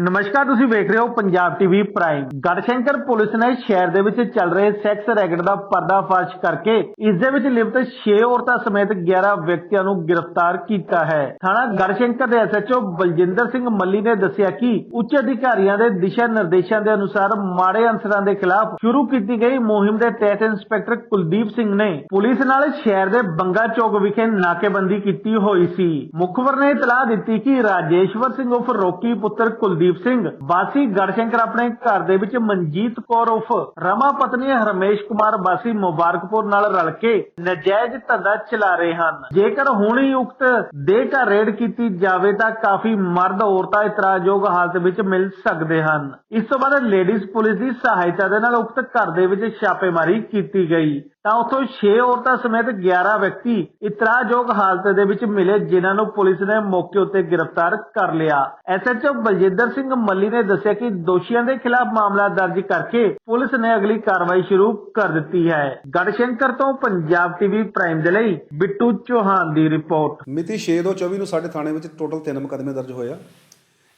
ਨਮਸਕਾਰ, ਤੁਸੀਂ ਵੇਖ ਰਹੇ ਹੋ Punjab TV Prime. Garhshankar police ਨੇ ਸ਼ਹਿਰ ਦੇ ਵਿੱਚ ਚੱਲ ਰਹੇ ਸੈਕਸ ਰੈਕਟ ਦਾ ਪਰਦਾਫਾਸ਼ ਕਰਕੇ ਇਸ ਦੇ ਵਿੱਚ ਲਿਪਤ 6 ਔਰਤਾਂ ਸਮੇਤ 11 ਵਿਅਕਤੀਆਂ ਨੂੰ ਗ੍ਰਿਫਤਾਰ ਕੀਤਾ ਹੈ। ਥਾਣਾ ਗੜਸ਼ੰਕਰ ਦੇ ਐਸਐਚਓ ਬਲਜਿੰਦਰ ਸਿੰਘ ਮੱਲੀ ਨੇ ਦੱਸਿਆ ਕਿ ਉੱਚ ਅਧਿਕਾਰੀਆਂ ਦੇ ਦਿਸ਼ਾ ਨਿਰਦੇਸ਼ਾਂ ਦੇ ਅਨੁਸਾਰ ਮਾੜੇ ਅਨਸਰਾਂ ਦੇ ਖਿਲਾਫ ਸ਼ੁਰੂ ਕੀਤੀ ਗਈ ਮੁਹਿੰਮ ਦੇ ਤਹਿਤ ਇੰਸਪੈਕਟਰ ਕੁਲਦੀਪ ਸਿੰਘ ਨੇ ਪੁਲਿਸ ਨਾਲ ਸ਼ਹਿਰ ਦੇ ਬੰਗਾ ਚੌਕ ਵਿਖੇ ਨਾਕੇਬੰਦੀ ਕੀਤੀ ਹੋਈ ਸੀ। ਮੁਖਬਰ ਨੇ ਇਤਲਾਹ ਦਿੱਤੀ ਕਿ ਰਾਜੇਸ਼ਵਰ ਸਿੰਘ ਉਫ ਰੋਕੀ ਪੁੱਤਰ ਕੁਲਦੀਪ ਸਿੰਘ, ਵਾਸੀ ਗੜਸ਼ੰਕਰ ਆਪਣੇ ਘਰ ਦੇ ਵਿੱਚ ਮਨਜੀਤ ਕੌਰ ਉਫ ਰਮਾ ਪਤਨੀ ਹਰਮੇਸ਼ ਕੁਮਾਰ ਵਾਸੀ ਮੁਬਾਰਕਪੁਰ ਨਾਲ ਰਲ ਕੇ ਨਜਾਇਜ਼ ਧੰਦਾ ਚਲਾ ਰਹੇ ਹਨ। ਜੇਕਰ ਹੁਣ ਹੀ ਉਕਤ ਦੇ ਘਰ ਰੇਡ ਕੀਤੀ ਜਾਵੇ ਤਾਂ ਕਾਫੀ ਮਰਦ ਔਰਤਾਂ ਇਤਰਾਜ਼ਯੋਗ ਹਾਲਤ ਵਿੱਚ ਮਿਲ ਸਕਦੇ ਹਨ। ਇਸ ਤੋਂ ਬਾਅਦ ਲੇਡੀਜ਼ ਪੁਲਿਸ ਦੀ ਸਹਾਇਤਾ ਦੇ ਨਾਲ ਉਕਤ ਘਰ ਦੇ ਵਿੱਚ ਛਾਪੇਮਾਰੀ ਕੀਤੀ ਗਈ। ਤਾਂ ਉੱਥੋਂ 6 ਔਰਤਾਂ ਸਮੇਤ 11 ਵਿਅਕਤੀ ਇਤਰਾਜ਼ਯੋਗ ਹਾਲਤ ਦੇ ਵਿੱਚ ਮਿਲੇ, ਜਿਨ੍ਹਾਂ ਨੂੰ ਪੁਲਿਸ ਨੇ ਮੌਕੇ ਉੱਤੇ ਗ੍ਰਿਫਤਾਰ ਕਰ ਲਿਆ। ਐਸਐਚਓ ਬਲਜਿੰਦਰ ਸਿੰਘ ਮੱਲੀ ਨੇ ਦੱਸਿਆ ਕਿ ਦੋਸ਼ੀਆਂ ਦੇ ਖਿਲਾਫ ਮਾਮਲਾ ਦਰਜ ਕਰਕੇ ਪੁਲਿਸ ਨੇ ਅਗਲੀ ਕਾਰਵਾਈ ਸ਼ੁਰੂ ਕਰ ਦਿੱਤੀ ਹੈ। ਗੜਸ਼ੰਕਰ ਤੋਂ ਪੰਜਾਬ ਟੀਵੀ ਪ੍ਰਾਈਮ ਦੇ ਲਈ ਬਿੱਟੂ ਚੌਹਾਨ ਦੀ ਰਿਪੋਰਟ। ਮਿਤੀ 6/2/24 ਨੂੰ ਸਾਡੇ ਥਾਣੇ ਵਿੱਚ ਟੋਟਲ 3 ਮੁਕੱਦਮੇ ਦਰਜ ਹੋਏ ਆ।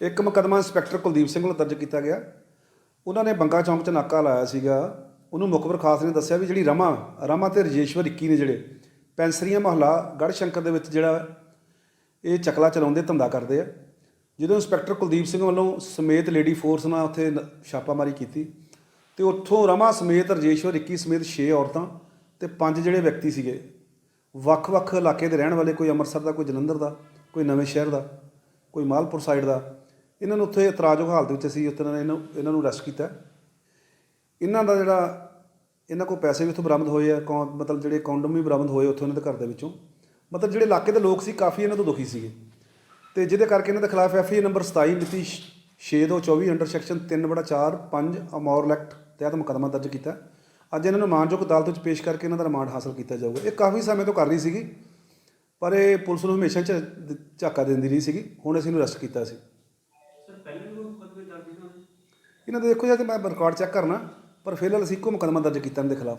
ਇੱਕ ਮੁਕੱਦਮਾ ਇੰਸਪੈਕਟਰ ਕੁਲਦੀਪ ਸਿੰਘ ਵੱਲੋਂ ਦਰਜ ਕੀਤਾ ਗਿਆ। ਉਹਨਾਂ ਨੇ ਬੰਗਾ ਚੌਂਕ 'ਚ ਨਾਕਾ ਲਾਇਆ ਸੀਗਾ। ਉਹਨੂੰ ਮੁਖਬਰ ਖਾਸ ਨੇ ਦੱਸਿਆ ਵੀ ਜਿਹੜੀ ਰਮਾ ਰਮਾ ਤੇ ਰਜੇਸ਼ਵਰ 21 ਨੇ ਜਿਹੜੇ ਪੈਂਸਰੀਆਂ ਮਹੱਲਾ ਗੜਸ਼ੰਕਰ ਦੇ ਵਿੱਚ ਜਿਹੜਾ ਇਹ ਚਕਲਾ ਚਲਾਉਂਦੇ, ਧੰਦਾ ਕਰਦੇ ਆ। ਜਦੋਂ ਇੰਸਪੈਕਟਰ ਕੁਲਦੀਪ ਸਿੰਘ ਵੱਲੋਂ ਸਮੇਤ ਲੇਡੀ ਫੋਰਸ ਨਾਲ ਉੱਥੇ ਨ- ਛਾਪਾਮਾਰੀ ਕੀਤੀ, ਤੇ ਉੱਥੋਂ ਰਮਾ ਸਮੇਤ ਰਜੇਸ਼ਵਰ 21 ਸਮੇਤ 6 ਔਰਤਾਂ ਤੇ ਪੰਜ ਜਿਹੜੇ ਵਿਅਕਤੀ ਸੀਗੇ, ਵੱਖ-ਵੱਖ ਇਲਾਕੇ ਦੇ ਰਹਿਣ ਵਾਲੇ, ਕੋਈ ਅੰਮ੍ਰਿਤਸਰ ਦਾ, ਕੋਈ ਜਲੰਧਰ ਦਾ, ਕੋਈ ਨਵੇਂ ਸ਼ਹਿਰ ਦਾ, ਕੋਈ ਮਾਲਪੁਰ ਸਾਈਡ ਦਾ, ਇਹਨਾਂ ਨੂੰ ਉੱਥੇ ਇਤਰਾਜ਼ਯੋਗ ਹਾਲਤ ਵਿੱਚ ਸੀ, ਉੱਥੇ ਇਹਨਾਂ ਨੂੰ ਇਹਨਾਂ ਨੂੰ ਅਰੈਸਟ ਕੀਤਾ। ਇਹਨਾਂ ਦਾ ਜਿਹੜਾ ਇਹਨਾਂ ਕੋਲ ਪੈਸੇ ਵੀ ਉੱਥੋਂ ਬਰਾਮਦ ਹੋਏ ਆ ਕੌਣ ਮਤਲਬ ਜਿਹੜੇ ਕੌਂਡਮ ਵੀ ਬਰਾਮਦ ਹੋਏ ਉੱਥੋਂ ਇਹਨਾਂ ਦੇ ਘਰ ਦੇ ਵਿੱਚੋਂ। ਮਤਲਬ ਜਿਹੜੇ ਇਲਾਕੇ ਦੇ ਲੋਕ ਸੀ ਕਾਫੀ ਇਹਨਾਂ ਤੋਂ ਦੁਖੀ ਸੀਗੇ। ਤੇ ਜਿਹਦੇ ਕਰਕੇ ਇਹਨਾਂ ਦੇ ਖਿਲਾਫ ਐਫ ਆਈ ਨੰਬਰ 27 ਮਿਤੀ 6 ਤੋਂ 24 ਅੰਡਰ ਸੈਕਸ਼ਨ 3/4 5 ਅਮੌਰ ਐਕਟ ਤਹਿਤ ਮੁਕੱਦਮਾ ਦਰਜ ਕੀਤਾ। ਅੱਜ ਇਹਨਾਂ ਨੂੰ ਮਾਨਯੋਗ ਅਦਾਲਤ ਵਿੱਚ ਪੇਸ਼ ਕਰਕੇ ਇਹਨਾਂ ਦਾ ਰਿਮਾਂਡ ਹਾਸਲ ਕੀਤਾ ਜਾਊਗਾ। ਇਹ ਕਾਫੀ ਸਮੇਂ ਤੋਂ ਕਰ ਰਹੀ ਸੀਗੀ ਪਰ ਇਹ ਪੁਲਿਸ ਨੂੰ ਹਮੇਸ਼ਾ ਝਾਕਾ ਦਿੰਦੀ ਰਹੀ ਸੀਗੀ। ਹੁਣ ਅਸੀਂ ਇਹਨੂੰ ਅਰੈਸਟ ਕੀਤਾ ਸੀ। ਇਹਨਾਂ ਦੇ ਦੇਖੋ ਜੇ ਮੈਂ ਰਿਕਾਰਡ ਚੈੱਕ ਕਰਨਾ। ਪਰ ਫਿਲਹਾਲ ਅਸੀਂ ਇੱਕੋ ਮੁਕੱਦਮਾ ਦਰਜ ਕੀਤਾ ਇਹਨਾਂ ਦੇ ਖਿਲਾਫ।